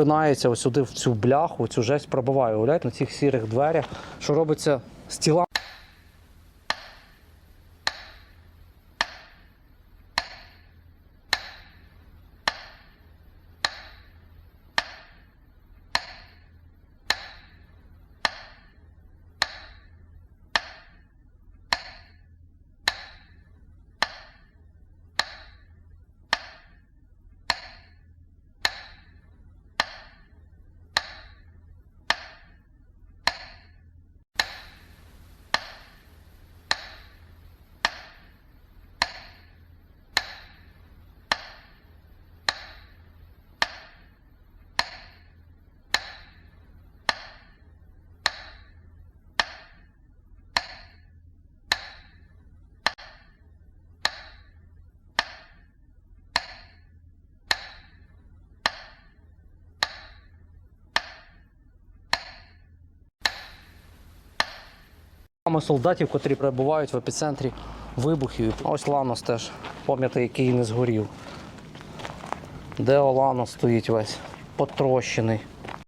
впинається ось сюди в цю бляху, цю жесть пробиває. Уявляєте, на цих сірих дверях, що робиться з тілами. Саме солдатів, котрі перебувають в епіцентрі вибухів. Ось Ланос теж, пам'ятаєте, який не згорів. Де Оланос стоїть весь потрощений.